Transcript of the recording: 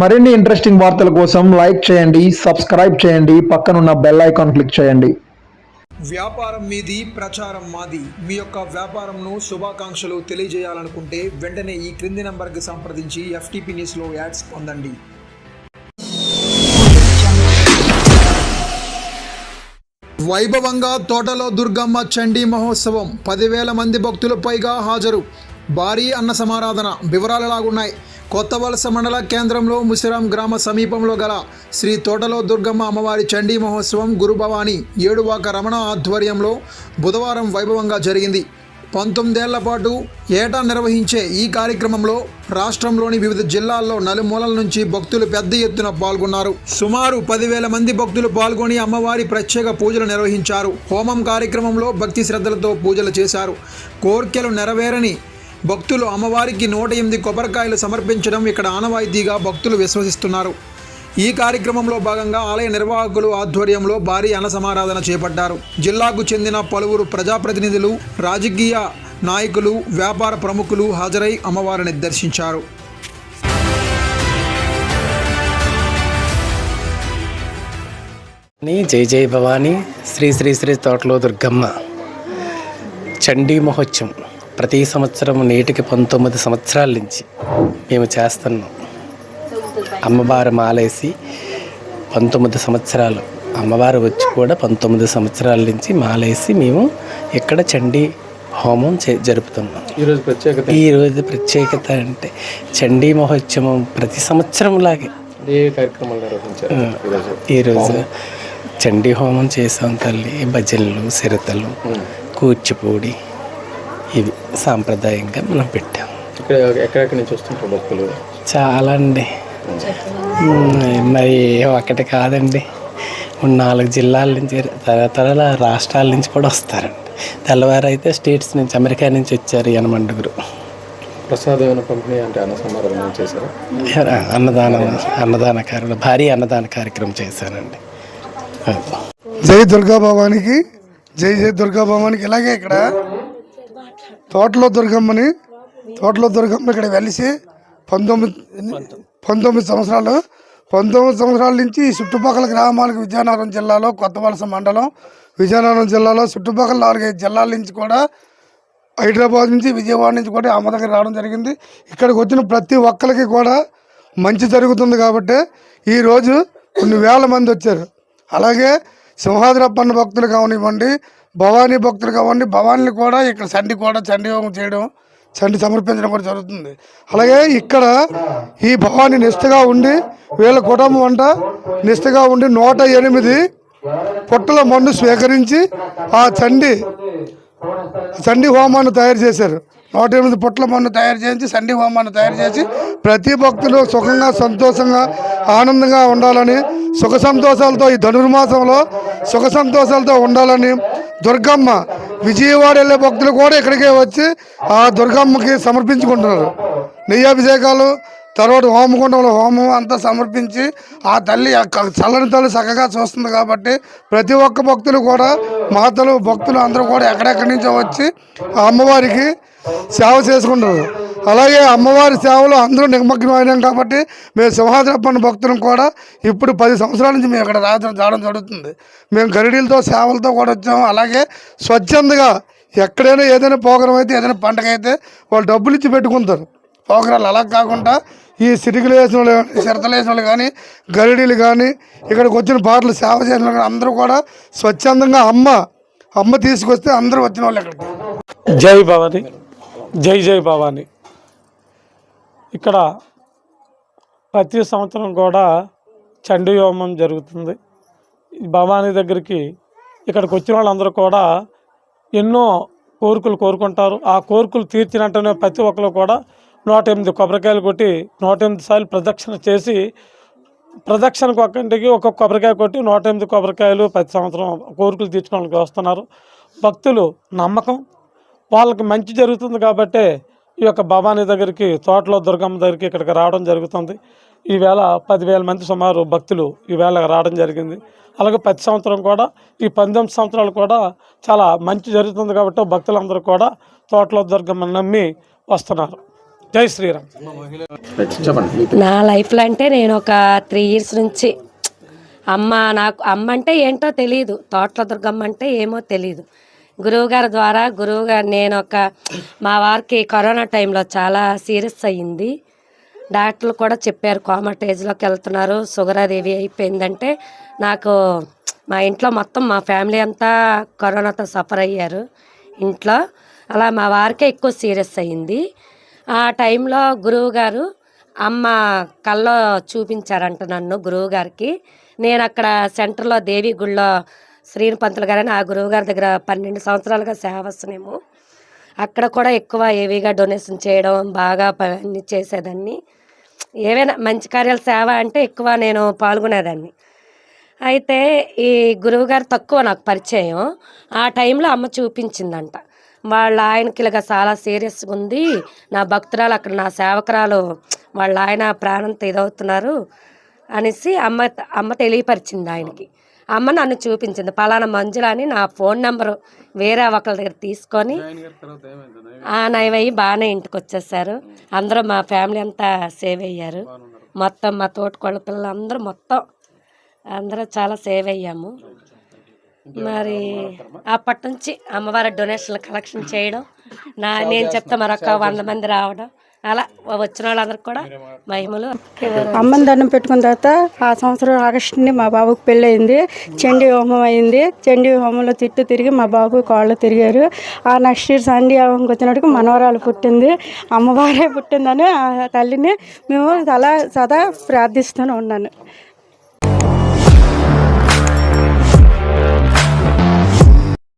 మరిన్ని ఇంట్రెస్టింగ్ వార్తల కోసం లైక్ చేయండి సబ్స్క్రైబ్ చేయండి పక్కనున్న బెల్ ఐకాన్ క్లిక్ చేయండి. వ్యాపారం మీది ప్రచారం మాది. మీ యొక్క వ్యాపారంను శుభాకాంక్షలు తెలియజేయాలనుకుంటే వెంటనే ఈ క్రింది నంబర్కి సంప్రదించి ఎఫ్టీపీ న్యూస్లో యాడ్స్ పొందండి. వైభవంగా తోటలో దుర్గమ్మ చండీ మహోత్సవం. పదివేల మంది భక్తులు పైగా హాజరు. భారీ అన్న సమారాధన వివరాలలాగున్నాయి. కొత్త వలస మండల కేంద్రంలో ముసిరాం గ్రామ సమీపంలో గల శ్రీ తోటలో దుర్గమ్మ అమ్మవారి చండీ మహోత్సవం గురుభవాని ఏడువాక రమణ ఆధ్వర్యంలో బుధవారం వైభవంగా జరిగింది. పంతొమ్మిదేళ్ళ పాటు ఏటా నిర్వహించే ఈ కార్యక్రమంలో రాష్ట్రంలోని వివిధ జిల్లాల్లో నలుమూలల నుంచి భక్తులు పెద్ద ఎత్తున పాల్గొన్నారు. సుమారు పదివేల మంది భక్తులు పాల్గొని అమ్మవారి ప్రత్యేక పూజలు నిర్వహించారు. హోమం కార్యక్రమంలో భక్తి శ్రద్ధలతో పూజలు చేశారు. కోర్కెలు నెరవేరని భక్తులు అమ్మవారికి నూట ఎనిమిది కొబ్బరికాయలు సమర్పించడం ఇక్కడ ఆనవాయితీగా భక్తులు విశ్వసిస్తున్నారు. ఈ కార్యక్రమంలో భాగంగా ఆలయ నిర్వాహకులు ఆధ్వర్యంలో భారీ అన్న చేపట్టారు. జిల్లాకు చెందిన పలువురు ప్రజాప్రతినిధులు రాజకీయ నాయకులు వ్యాపార ప్రముఖులు హాజరై అమ్మవారిని దర్శించారు. జై జై భవానీ శ్రీ శ్రీ శ్రీ తోటలో దుర్గమ్మ. చండీ మహోత్సవం. ప్రతి సంవత్సరం నేటికి పంతొమ్మిది సంవత్సరాల నుంచి మేము చేస్తున్నాం. అమ్మవారు మాలేసి పంతొమ్మిది సంవత్సరాలు. అమ్మవారు వచ్చి కూడా పంతొమ్మిది సంవత్సరాల నుంచి మాలేసి మేము ఇక్కడ చండీ హోమం చే జరుపుతున్నాం. ఈరోజు ప్రత్యేకత ఈ రోజు ప్రత్యేకత అంటే చండీ మహోత్సవం ప్రతి సంవత్సరం లాగే. ఈరోజు ఈరోజు చండీ హోమం చేసాం తల్లి భజనలు సిరతలు కూచిపూడి ఇవి. సాంప్రదాయంగా మనం పెట్టాం. ఇక్కడ ఎక్కడెక్కడి నుంచి వస్తుంటారు భక్తులు? చాలా అండి మరి ఒకటి కాదండి. నాలుగు జిల్లాల నుంచి తరతరాల రాష్ట్రాల నుంచి కూడా వస్తారండి. తెల్లవారు అయితే స్టేట్స్ నుంచి అమెరికా నుంచి వచ్చారు యనమండుగురు. ప్రసాదమైన పంపిణీ అంటే అన్న సమారాధన చేశారు? అన్నదానం అన్నదానకారులు భారీ అన్నదాన కార్యక్రమం చేశానండి జై దుర్గా భవానికి జై జై దుర్గా భవానికి ఇలాగే ఇక్కడ? తోటలో దుర్గమ్మని తోటలో దుర్గమ్మ ఇక్కడ వెలిసి పంతొమ్మిది పంతొమ్మిది సంవత్సరాలు పంతొమ్మిది సంవత్సరాల నుంచి ఈ చుట్టుపక్కల గ్రామాలకు విజయనగరం జిల్లాలో కొత్త వలస మండలం విజయనగరం జిల్లాలో చుట్టుపక్కల నాలుగైదు జిల్లాల నుంచి కూడా హైదరాబాద్ నుంచి విజయవాడ నుంచి కూడా అమ్మ దగ్గర రావడం జరిగింది. ఇక్కడికి వచ్చిన ప్రతి ఒక్కరికి కూడా మంచి జరుగుతుంది కాబట్టి ఈరోజు కొన్ని వేల మంది వచ్చారు. అలాగే సింహాద్రప్పన్న భక్తులు కావనివ్వండి భవానీ భక్తులు కావండి భవానీలు కూడా ఇక్కడ చండి కూడా చండి హోమం చేయడం చండి సమర్పించడం కూడా జరుగుతుంది. అలాగే ఇక్కడ ఈ భవాని నిష్ఠగా ఉండి వీళ్ళ కుటుంబం అంట నిష్ఠగా ఉండి నూట ఎనిమిది పుట్టల మన్ను స్వీకరించి ఆ చండి చండీ హోమాన్ని తయారు చేశారు. నూట ఎనిమిది పుట్ల మన్ను తయారు చేసి చండీ హోమాన్ని తయారు చేసి ప్రతి భక్తులు సుఖంగా సంతోషంగా ఆనందంగా ఉండాలని సుఖ సంతోషాలతో ఈ ధనుర్మాసంలో సుఖ సంతోషాలతో ఉండాలని దుర్గమ్మ విజయవాడ వెళ్ళే భక్తులు కూడా ఇక్కడికే వచ్చి ఆ దుర్గమ్మకి సమర్పించుకుంటున్నారు. నెయ్యాభిషేకాలు తర్వాత హోమకుండంలో హోమం అంతా సమర్పించి ఆ తల్లి చల్లని తల్లి చక్కగా చూస్తుంది కాబట్టి ప్రతి ఒక్క భక్తులు కూడా మాతలు భక్తులు అందరూ కూడా ఎక్కడెక్కడి నుంచో వచ్చి ఆ అమ్మవారికి సేవ చేసుకుంటారు. అలాగే అమ్మవారి సేవలో అందరూ నిమగ్నమైనాం కాబట్టి మేము సింహాద్రప్పన్న భక్తులను కూడా ఇప్పుడు పది సంవత్సరాల నుంచి మేము ఇక్కడ రాత్రి రావడం జరుగుతుంది. మేము గరిడీలతో సేవలతో కూడా వచ్చాము. అలాగే స్వచ్ఛందగా ఎక్కడైనా ఏదైనా ప్రోగ్రాం అయితే ఏదైనా పండగ అయితే వాళ్ళు డబ్బులు ఇచ్చి పెట్టుకుంటారు. ప్రోగ్రాలు అలా కాకుండా ఈ సిటికలు వేసిన వాళ్ళు కానీ చిరతలు వేసిన వాళ్ళు కానీ గరిడీలు కానీ ఇక్కడికి వచ్చిన పాటలు సేవ చేసిన వాళ్ళు కానీ అందరూ కూడా స్వచ్ఛందంగా అమ్మ అమ్మ తీసుకొస్తే అందరూ వచ్చిన వాళ్ళు ఇక్కడికి జై భవాని. జై జై భవాని. ఇక్కడ ప్రతి సంవత్సరం కూడా చండీ హోమం జరుగుతుంది. భవానీ దగ్గరికి ఇక్కడికి వచ్చిన వాళ్ళందరూ కూడా ఎన్నో కోరికలు కోరుకుంటారు. ఆ కోరికలు తీర్చినట్టునే ప్రతి ఒక్కరు కూడా నూట ఎనిమిది కొబ్బరికాయలు కొట్టి నూట ఎనిమిది సార్లు ప్రదక్షిణ చేసి ప్రదక్షిణకు ఒక్కంటికి ఒక్కొక్క కొబ్బరికాయ కొట్టి నూట ఎనిమిది కొబ్బరికాయలు ప్రతి సంవత్సరం కోరికలు తీర్చుకోవడానికి వస్తున్నారు. భక్తులు నమ్మకం వాళ్ళకి మంచి జరుగుతుంది కాబట్టే ఈ యొక్క భవానీ దగ్గరికి తోటలో దుర్గమ్మ దగ్గరికి ఇక్కడికి రావడం జరుగుతుంది. ఈవేళ పదివేల మంది సుమారు భక్తులు ఈవేళ రావడం జరిగింది. అలాగే ప్రతి సంవత్సరం కూడా ఈ పంతొమ్మిది సంవత్సరాలు కూడా చాలా మంచి జరుగుతుంది కాబట్టి భక్తులందరూ కూడా తోటలో దుర్గమ్మని నమ్మి వస్తున్నారు. జై శ్రీరామ్. నా లైఫ్లో అంటే నేను ఒక త్రీ ఇయర్స్ నుంచి అమ్మ నాకు అమ్మ అంటే ఏంటో తెలియదు తోటల దుర్గమ్మ అంటే ఏమో తెలియదు గురువుగారి ద్వారా గురువుగారు నేను ఒక మా వారికి కరోనా టైంలో చాలా సీరియస్ అయ్యింది. డాక్టర్లు కూడా చెప్పారు కోమటేజ్లోకి వెళ్తున్నారు షుగర్ అది ఏవి అయిపోయిందంటే నాకు మా ఇంట్లో మొత్తం మా ఫ్యామిలీ అంతా కరోనాతో సఫర్ అయ్యారు ఇంట్లో. అలా మా వారికే ఎక్కువ సీరియస్ అయ్యింది. ఆ టైంలో గురువు గారు అమ్మ కల్లో చూపించారంట నన్ను గురువు గారికి నేను అక్కడ సెంటర్లో దేవి గుళ్ళో శ్రీని పంతులు గారని ఆ గురువు గారి దగ్గర పన్నెండు సంవత్సరాలుగా సేవ వస్తున్నాము. అక్కడ కూడా ఎక్కువ హెవీగా డొనేషన్ చేయడం బాగా ప- అన్ని చేసేదాన్ని. ఏవైనా మంచి కార్యాల సేవ అంటే ఎక్కువ నేను పాల్గొనేదాన్ని. అయితే ఈ గురువుగారు తక్కువ నాకు పరిచయం. ఆ టైంలో అమ్మ చూపించిందంట. వాళ్ళ ఆయనకి ఇలాగ చాలా సీరియస్గా ఉంది. నా భక్తురాలు అక్కడ నా సేవకురాలు వాళ్ళ ఆయన ప్రాణంతో ఇదవుతున్నారు అనేసి అమ్మ అమ్మ తెలియపరిచింది ఆయనకి. అమ్మ నన్ను చూపించింది. పలానా మంజుల అని నా ఫోన్ నెంబరు వేరే ఒకళ్ళ దగ్గర తీసుకొని ఆ నయమయ్యి బాగానే ఇంటికి వచ్చేసారు అందరూ మా ఫ్యామిలీ అంతా సేవ్ అయ్యారు. మొత్తం మా తోటకోళ్ళ పిల్లలు అందరూ మొత్తం అందరూ చాలా సేవ్ అయ్యాము. మరి అప్పటి నుంచి అమ్మవారి డొనేషన్లు కలెక్షన్ చేయడం నా నేను చెప్తే మరొక వంద మంది రావడం అలా వచ్చిన వాళ్ళందరికీ కూడా మహిమలు. అమ్మని దండం పెట్టుకున్న తర్వాత ఆ సంవత్సరం ఆగస్టుని మా బాబుకి పెళ్ళి అయింది చండీ హోమం అయింది. చండీ హోమంలో తిట్టు తిరిగి మా బాబు కాళ్ళు తిరిగారు. ఆ నెక్స్ట్ ఇయర్ సండీ హోమంకి వచ్చినట్టుకు మనవరాలు పుట్టింది. అమ్మవారే పుట్టిందని ఆ తల్లిని మేము అలా సదా ప్రార్థిస్తూనే ఉన్నాను.